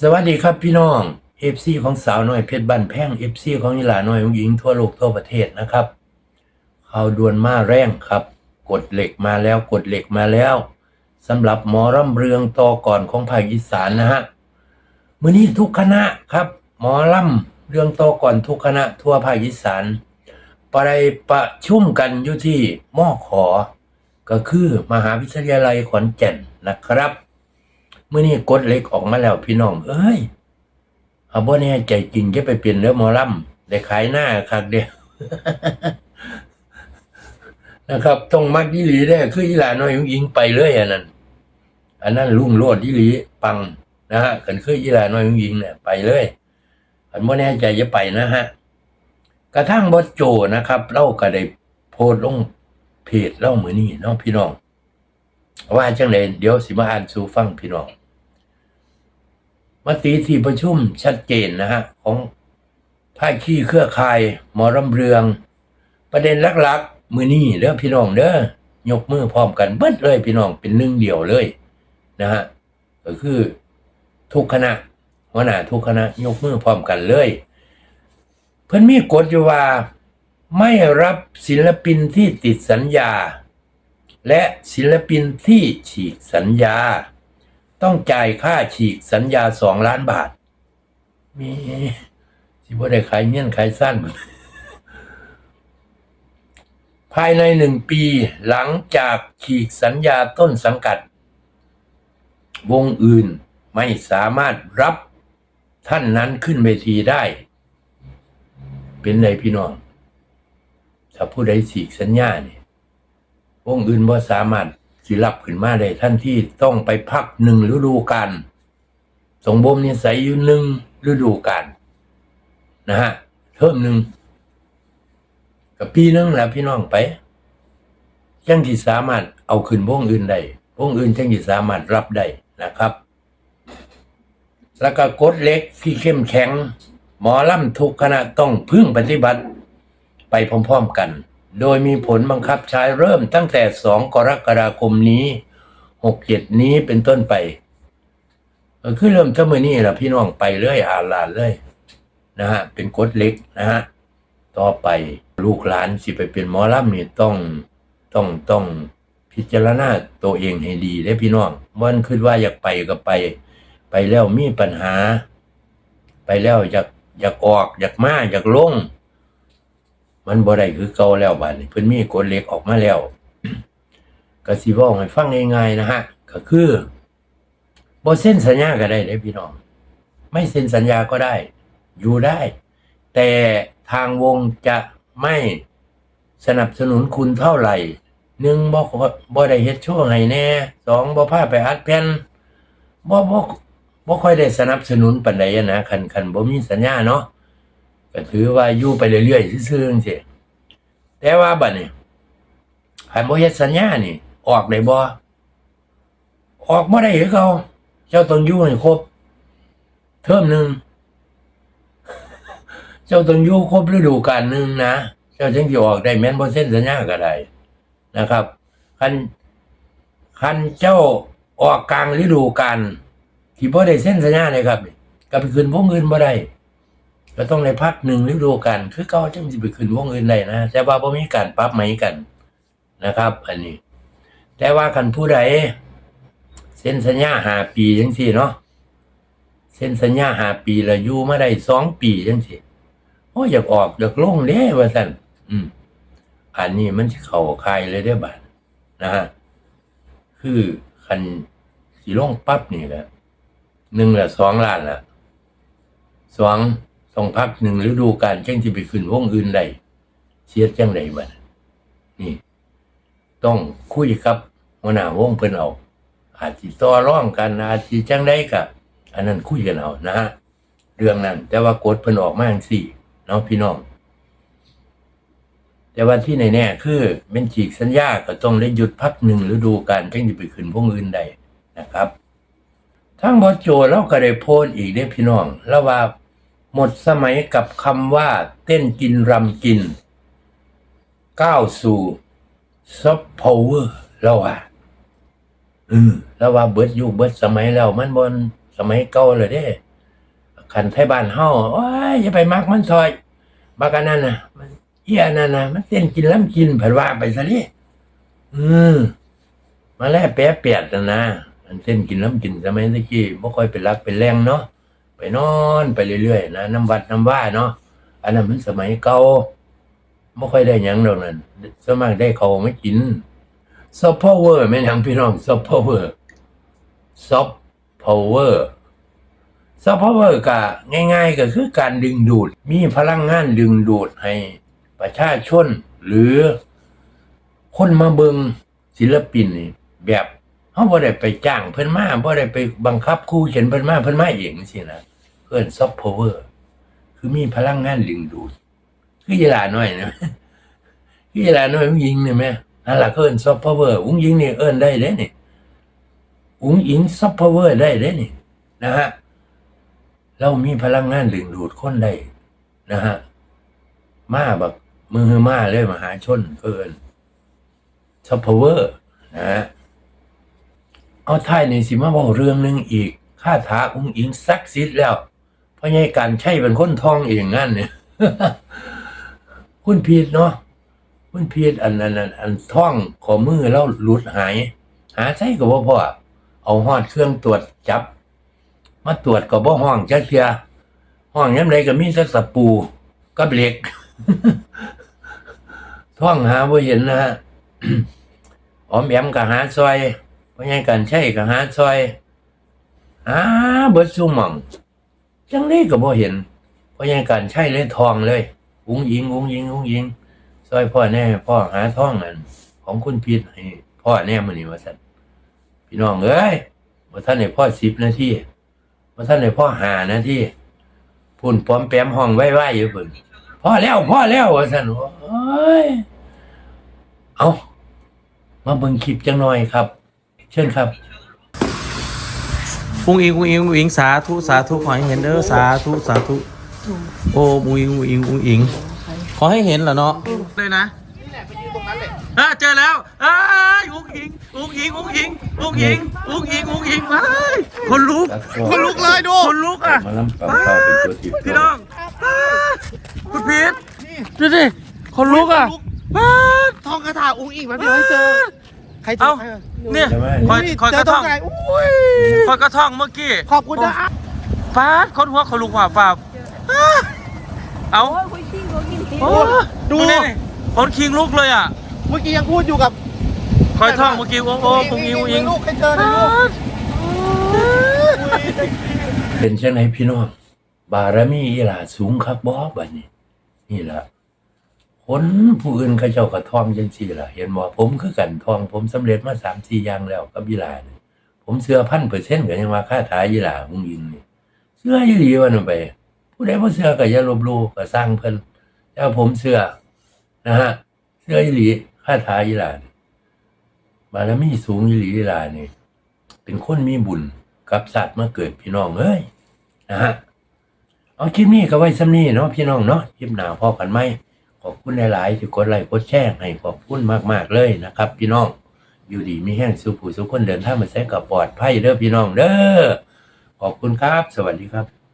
สวัสดีครับพี่น้อง FC ของสาวน้อยเพชรบ้านแพง FC ของยีลาน้อยของหญิงทั่วโลกทั่วประเทศนะครับข่าวด่วนมาแรงครับ กดเหล็กมาแล้วกดเหล็กมาแล้วสำหรับหมอร่ำเรืองต่อก่อนของภาคอีสานนะฮะมื้อนี้ทุกคณะครับ หมอร่ำเรืองต่อก่อนทุกคณะทั่วภาคอีสานไปประชุมกันอยู่ที่มอขอ ก็คือมหาวิทยาลัยขอนแก่นนะครับ เมื่อนี้กดเล็กออกมาแล้วพี่น้อง เอ้ยเอาบ่แน่ใจจริงจะไปเปลี่ยนเรือหมอลำได้ขายหน้าคักเดียวนะครับต้องมักอีหลีได้คืออีหลาน้อยของยิงไปเลยอันนั้น อันนั้นลุ่งโลดอีหลีปังนะฮะกันคืออีหลาน้อยของยิงเนี่ยไปเลยอันบ่แน่ใจจะไปนะฮะกระทั่งบอสโจนะครับ เล่าก็ได้โพสลงเพจเล่าเหมือนี้เนาะพี่น้อง ว่าจังเลยเดี๋ยวสิมาอ่านสู่ฟังพี่น้องมติที่ประชุมชัดเจนนะฮะ ของภาคีเครือข่ายหมอรำเรือง ประเด็นหลักๆ มือนี้เด้อพี่น้องเด้อยกมือพร้อมกันเบิดเลยพี่น้องเป็นหนึ่งเดียวเลยนะฮะก็คือทุกคณะหัวหน้าทุกคณะยกมือพร้อมกันเลย เพิ่นมีกฎอยู่ว่าไม่รับศิลปินที่ติดสัญญา และศิลปินที่ฉีกสัญญา ต้องจ่ายค่าฉีกสัญญาสองล้านบาท มีสิบ่ได้ขายเงี้ยนขายสั้น ภายในหนึ่งปีหลังจากฉีกสัญญาต้นสังกัด วงอื่นไม่สามารถรับท่านนั้นขึ้นเวทีได้ เป็นไรพี่น้อง ถ้าผู้ใดฉีกสัญญาเนี่ย วงอื่นบ่สามารถสิรับขึ้นมาได้ท่านที่ต้องไปพักหนึ่งฤดูกาลสงบ่มนิสัยอยู่หนึ่งฤดูกาลนะฮะเทอมหนึ่งกับปีนึงแหละพี่น้องไปจังที่สามารถเอาขึ้นวงอื่นได้วงอื่นจังที่สามารถรับได้นะครับ แล้วก็กฎเล็กที่เข้มแข็ง หมอลำทุกคณะต้องพึ่งปฏิบัติ ไปพร้อมๆกัน โดยมีผลบังคับใช้เริ่มตั้งแต่ 2 กรกฎาคมนี้ 67 นี้เป็นต้นไปคือเริ่มถ้ามือนี้ละพี่น้องไปเลยอาลานเลยนะฮะเป็นกฎเล็กนะฮะต่อไปลูกหลานสิไปเป็นหมอลำนี่ต้องต้องต้องพิจารณาตัวเองให้ดีได้พี่น้องมันคิดว่าอยากไปก็ไป ไปแล้วมีปัญหา ไปแล้วอยากอยากออกอยากมาอยากลง มันบ่ได้คือเก่าแล้วบัดนี้เพิ่นมีกฎเหล็กออกมาแล้วก็สิเว้าให้ฟังง่ายๆนะฮะ ก็คือบ่เซ็นสัญญาก็ได้เด้พี่น้อง ไม่เซ็นสัญญาก็ได้ อยู่ได้ แต่ทางวงจะไม่สนับสนุนคุณเท่าไหร่หนึ่งบ่ขอบ่ได้เฮ็ดโชว์ให้แน่สองบ่พาไปอัดแผ่นบ่บ่บ่ค่อยได้สนับสนุนปานใดอะนะคันคันบ่มีสัญญาเนาะ ก็ถือว่าอยู่ไปเรื่อยๆซื่อๆจังซี่แต่ว่าบัดนี้คันบ่เฮ็ดสัญญานี่ ออกได้บ่ออกบ่ได้คือเขา เจ้าต้องอยู่ให้ครบ เทอมหนึงเจ้าต้องอยู่ครบฤดูกาลหนึงนะเจ้าจึงสิออกได้แม้นบ่เซ็นสัญญาก็ได้นะครับคันคันเจ้าออกกลางฤดูกาลที่บ่ได้เซ็นสัญญาเลยครับก็ไปคืนพวงเงินบ่ได้ ก็ต้องในพักหนึ่งฤดูกาลคือเก่าจังสิไปขึ้นวงอื่นได้นะแต่ว่าบ่มีการปรับใหม่กันนะครับ อันนี้ แต่ว่าคันผู้ใดเซ็นสัญญาหาปีจังซี่เนาะเซ็นสัญญาหาปีแล้วอยู่มาได้สองปีจังซี่โอ้อยากออกอยากลงเด้ว่าซั่นอืม อันนี้มันสิเข้าข่ายเลยเด้บัดนะฮะคือคันสิลงปั๊บนี่แหละหนึ่งละสองล้านละสอง ต้องพักหนึ่งฤดูกาลจังที่ไปขึ้นวงอื่นได้เสียจังไดบัดนี่ ต้องคุยกับหัวหน้าวงเพิ่นเอา อาจสิต่อรองกันอาจสิจังไดก็อันนั้นคุยกันเอานะฮะเรื่องนั้น แต่ว่ากฎเพิ่นออกมาจังซี่เนาะพี่น้อง แต่ว่าที่แน่ๆคือเป็นฉีกสัญญาก็ต้องได้หยุดพักหนึ่งฤดูกาลจังสิไปขึ้นวงอื่นได้นะครับทั้งบอโจเราก็ได้โพสอีกได้พี่น้องแล้วว่า หมดสมัยกับคำว่าเต้นกินรำกิน ก้าวสู่ซอฟต์พาวเวอร์แล้วว่าอืมแล้วว่าเบิดยุคเบิดสมัยแล้วมันบนสมัยเก่าเลยเด้ขันไทยบ้านเฮาโอ้ยอย่าไปมักมันซอยบักอันนั้นน่ะมันเหี้ยนั่นน่ะมันเต้นกินล้ำกินเผัดว่าไปซะดิอืมมาแล้วแปะเปียดนะนะมันเต้นกินล้ำกินสมัยตะกี้บ่ค่อยเป็นรักเป็นแรงเนาะ ไปนอนไปเรื่อยๆนะน้ำวัดน้ำว่าเนาะอันนั้นมันสมัยเก่าบ่ค่อยได้ยังดอกนั่นส่วนมากได้เขาไม่กินซอฟต์พาวเวอร์แม่นหยังพี่น้องซอฟต์พาวเวอร์ซอฟต์พาวเวอร์ซอฟต์พาวเวอร์ก็ง่ายๆ ก็คือการดึงดูด มีพลังงานดึงดูดให้ประชาชนหรือคนมาเบิงศิลปินนี่แบบ เฮาบ่ได้ไปจ้างเพิ่นมาบ่ได้ไปบังคับครูเขียนเพิ่นมาเพิ่นมาเองจังซี่นะเพิ่นซอฟต์พาวเวอร์คือมีพลังงานดึงดูดคือยีลาน้อยนะคือยีลาน้อยอุ้งยิงนี่แม่นั่นล่ะเอิ้นซอฟต์พาวเวอร์อุ้งยิงนี่เอิ้นได้เด้นี่อุ้งอิงซอฟต์พาวเวอร์ได้เด้นี่นะฮะเรามีพลังงานดึงดูดคนได้นะฮะมาแบบมือมาเลยมหาชนเกินซัพพาวเวอร์นะฮะ เอาท้ายในสิมาบอกเรื่องหนึ่งอีกข้าถาอุ้งอิงซักซิดแล้ว เพราะไงการใช่เป็นคนทองเองงั้นเนี่ยคุณพีดเนาะคุณพีดอันอันอันอันท่องขอมือแล้วหลุดหาย หาใช่ก็บ่พอเอาหอดเครื่องตรวจจับ มาตรวจก็บ่ห้องจักเทื่อห้องยามใดก็มีแต่ตะปูกับเหล็กท่องหาบ่เห็นนะฮะออมแอมก็หาซอย พ่อใหญ่กันใช่ก็หาซอยหาเบิดซุหม่องจังได๋ก็บ่เห็นพ่อใหญ่กันใช่เลยทองเลยอุ้งยิงอุ้งยิงอุ้งยิงซอยพ่อแน่พ่อหาทองนั่นของคุณพิษให้พ่อแน่มื้อนี้ว่าซั่นพี่น้องเอ้ยบ่ทันได้พ่อ10นาทีว่าท่านในพ่อหานะที่พุ่นปอมแปมห้องไว้ไว้อยู่พุ่นพ่อแล้วพ่อแล้วว่าท่นโอ้ยเอามาเบิ่งคลิปจังหน่อยครับ เชิญครับอุ้งอิงอุ้งอิงอุ้งอิงสาธุสาธุขอให้เห็นเด้อสาธุสาธุโอ้อุ้งอิงอุ้งอิงอุ้งอิงขอให้เห็นเหรอเนาะเลยนะอะเจอแล้วอ้ายอุ้งอิงอุ้งอิงอุ้งอิงอุ้งอิงอุ้งอิงอุ้งอิงว้ายคนลุกคนลุกเลยดูคนลุกอะมาลำเปล่าเปล่าเป็นตัวทิพย์พี่น้องอ้าคุณพีทดูดิคนลุกอะว้าท่องคาถาอุ้งอิงแบบเดียวให้เจอ ใครเจเอ้าอใครเจอเนี่ยใช่ไหมคอยคอยเจกอระตรท่องงไหนอุ้ยคอยกระท่องเมื่อกี้ขอบคุณนะอะฟาดคนหัวคนลุกว่าฟ้าบอ้าเอาโอ้ยคุณชิงเขากินตีโอ้ดูนี่คนคิงลุกเลยอะ เมื่อกี้ยังพูดอยู่กับคอยท่องเมื่อกี้โอ้โหปุงอิงปุงอิงลูกให้เจอหนะลูกเป็นเช่นไหนพี่น้องบารมีอีหลาสูงคักบ่บัดนี้ นี่ล่ะ คนผู้อื่นเขาเจ้าก็ท่องจังซี่ล่ะ เห็นบ่ผมคือกันท่องผมสำเร็จมา3-4อย่างแล้วกับอีหลานี่ผมเชื่อพันเปอร์เซ็นต์ก็ยังว่าค่าถาอีหลามุงยิงนี่เชื่ออีหลีวันไป ผู้ใดบ่เชื่อก็อย่าลบลู่ก็สร้างเพิ่นแต่ว่าผมเชื่อนะฮะเชื่ออีหลีค่าถาอีหลานี่บารมีสูงอีหลีอีหลานี่เป็นคนมีบุญกับสัตว์มาเกิดพี่น้องเอ้ยนะฮะเอาคลิปนี้ก็ไว้ซ้ำนี้เนาะพี่น้องเนาะคลิปหนาพอกันไหม ขอบคุณหลายๆที่กดไลค์กดแชร์ให้ขอบคุณมากๆเลยนะครับ พี่น้อง อยู่ดีมีแห้งสุผู้สุคนเดินทางมาใช้กับปลอดภัยเด้อพี่น้องเด้อขอบคุณครับ สวัสดีครับ